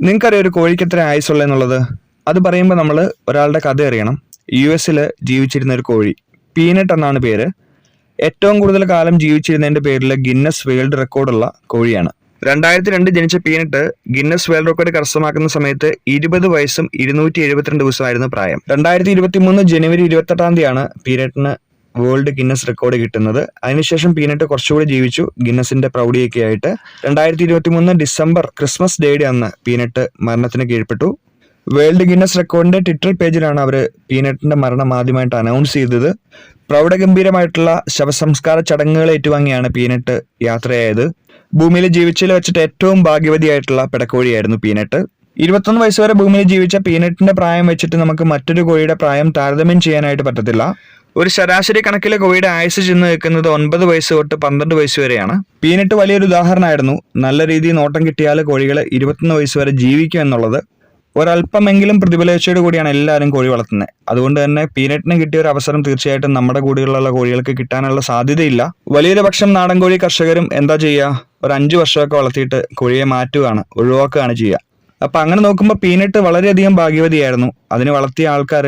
നിങ്ങൾക്കറിയാം ഒരു കോഴിക്ക് എത്ര ആയുസുള്ള എന്നുള്ളത്. അത് പറയുമ്പോൾ നമ്മൾ ഒരാളുടെ കഥ അറിയണം. യു എസിൽ ജീവിച്ചിരുന്ന ഒരു കോഴി. പീനട്ട് എന്നാണ് പേര്. ഏറ്റവും കൂടുതൽ കാലം ജീവിച്ചിരുന്നതിന്റെ പേരിൽ ഗിന്നസ് വേൾഡ് റെക്കോർഡുള്ള കോഴിയാണ്. രണ്ടായിരത്തി രണ്ട് ജനിച്ച പീനട്ട് ഗിന്നസ് വേൾഡ് റെക്കോർഡ് കരസ്ഥമാക്കുന്ന സമയത്ത് ഇരുപത് വയസ്സും ഇരുന്നൂറ്റി എഴുപത്തിരണ്ട് ദിവസമായിരുന്നു പ്രായം. രണ്ടായിരത്തി ഇരുപത്തി മൂന്ന് ജനുവരി ഇരുപത്തെട്ടാം തീയതിയാണ് പീനട്ടിന് വേൾഡ് ഗിന്നസ് റെക്കോർഡ് കിട്ടുന്നത്. അതിനുശേഷം പീനട്ട് കുറച്ചുകൂടി ജീവിച്ചു. ഗിന്നസിന്റെ പ്രൗഢിയൊക്കെ ആയിട്ട് രണ്ടായിരത്തി ഇരുപത്തി മൂന്ന് ഡിസംബർ ക്രിസ്മസ് ഡേയുടെ അന്ന് പീനട്ട് മരണത്തിന് കീഴ്പ്പെട്ടു. വേൾഡ് ഗിന്നസ് റെക്കോർഡിന്റെ ട്വിറ്റർ പേജിലാണ് അവർ പീനട്ടിന്റെ മരണം ആദ്യമായിട്ട് അനൗൺസ് ചെയ്തത്. പ്രൗഢഗംഭീരമായിട്ടുള്ള ശവസംസ്കാര ചടങ്ങുകൾ ഏറ്റുവാങ്ങിയാണ് പീനട്ട് യാത്രയായത്. ഭൂമിയിൽ ജീവിച്ചതിൽ വെച്ചിട്ട് ഏറ്റവും ഭാഗ്യവതിയായിട്ടുള്ള പിടക്കോഴിയായിരുന്നു പീനട്ട്. ഇരുപത്തൊന്ന് വയസ്സ് വരെ ഭൂമിയിൽ ജീവിച്ച പീനട്ടിന്റെ പ്രായം വെച്ചിട്ട് നമുക്ക് മറ്റൊരു കോഴിയുടെ പ്രായം താരതമ്യം ചെയ്യാനായിട്ട് പറ്റത്തില്ല. ഒരു ശരാശരി കണക്കിലെ കോഴിയുടെ ആയുസ് ചെന്ന് നിൽക്കുന്നത് ഒൻപത് വയസ്സ് തൊട്ട് പന്ത്രണ്ട് വയസ്സ് വരെയാണ്. പീനട്ട് വലിയൊരു ഉദാഹരണമായിരുന്നു. നല്ല രീതിയിൽ നോട്ടം കിട്ടിയാൽ കോഴികൾ ഇരുപത്തൊന്ന് വയസ്സ് വരെ ജീവിക്കും എന്നുള്ളത്. ഒരല്പമെങ്കിലും പ്രതിഫലേച്ഛയോട് കൂടിയാണ് എല്ലാവരും കോഴി വളർത്തുന്നത്. അതുകൊണ്ട് തന്നെ പീനട്ടിന് കിട്ടിയ ഒരു അവസരം തീർച്ചയായിട്ടും നമ്മുടെ കൂടിയുള്ള കോഴികൾക്ക് കിട്ടാനുള്ള സാധ്യതയില്ല. വലിയൊരു പക്ഷം നാടൻ കോഴി കർഷകരും എന്താ ചെയ്യുക? ഒരു അഞ്ച് വർഷമൊക്കെ വളർത്തിയിട്ട് കോഴിയെ മാറ്റുകയാണ് ഒഴിവാക്കുകയാണ് ചെയ്യുക. അപ്പൊ അങ്ങനെ നോക്കുമ്പോൾ പീനട്ട് വളരെയധികം ഭാഗ്യവതിയായിരുന്നു. അതിന് വളർത്തിയ ആൾക്കാർ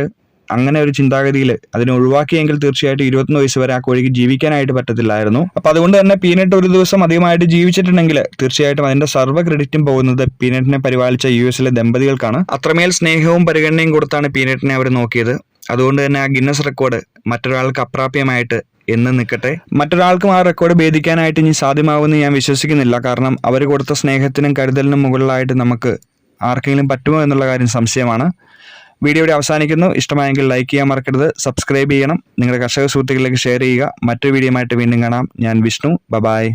അങ്ങനെ ഒരു ചിന്താഗതിയിൽ അതിനെ ഒഴിവാക്കിയെങ്കിൽ തീർച്ചയായിട്ടും ഇരുപത്തൊന്ന് വയസ്സ് വരെ ആ കോഴിക്ക് ജീവിക്കാനായിട്ട് പറ്റത്തില്ലായിരുന്നു. അപ്പൊ അതുകൊണ്ട് തന്നെ പീനട്ട് ഒരു ദിവസം അധികമായിട്ട് ജീവിച്ചിട്ടുണ്ടെങ്കിൽ തീർച്ചയായിട്ടും അതിന്റെ സർവ ക്രെഡിറ്റും പോകുന്നത് പീനട്ടിനെ പരിപാലിച്ച യു എസിലെ ദമ്പതികൾക്കാണ്. അത്രമേൽ സ്നേഹവും പരിഗണനയും കൊടുത്താണ് പീനട്ടിനെ അവർ നോക്കിയത്. അതുകൊണ്ട് തന്നെ ആ ഗിന്നസ് റെക്കോർഡ് മറ്റൊരാൾക്ക് അപ്രാപ്യമായിട്ട് എന്ന് നിൽക്കട്ടെ. മറ്റൊരാൾക്കും ആ റെക്കോർഡ് ഭേദിക്കാനായിട്ട് ഇനി സാധ്യമാവുമെന്ന് ഞാൻ വിശ്വസിക്കുന്നില്ല. കാരണം അവർ കൊടുത്ത സ്നേഹത്തിനും കരുതലിനും മുകളിലായിട്ട് നമുക്ക് ആർക്കെങ്കിലും പറ്റുമോ എന്നുള്ള കാര്യം സംശയമാണ്. വീഡിയോ ഇവിടെ അവസാനിക്കുന്നു. ഇഷ്ടമായെങ്കിൽ ലൈക്ക് ചെയ്യാൻ മറക്കരുത്. സബ്സ്ക്രൈബ് ചെയ്യണം. നിങ്ങളുടെ കർഷക സുഹൃത്തുക്കളിലേക്ക് ഷെയർ ചെയ്യുക. മറ്റൊരു വീഡിയോ ആയിട്ട് വീണ്ടും കാണാം. ഞാൻ വിഷ്ണു. ബബായ്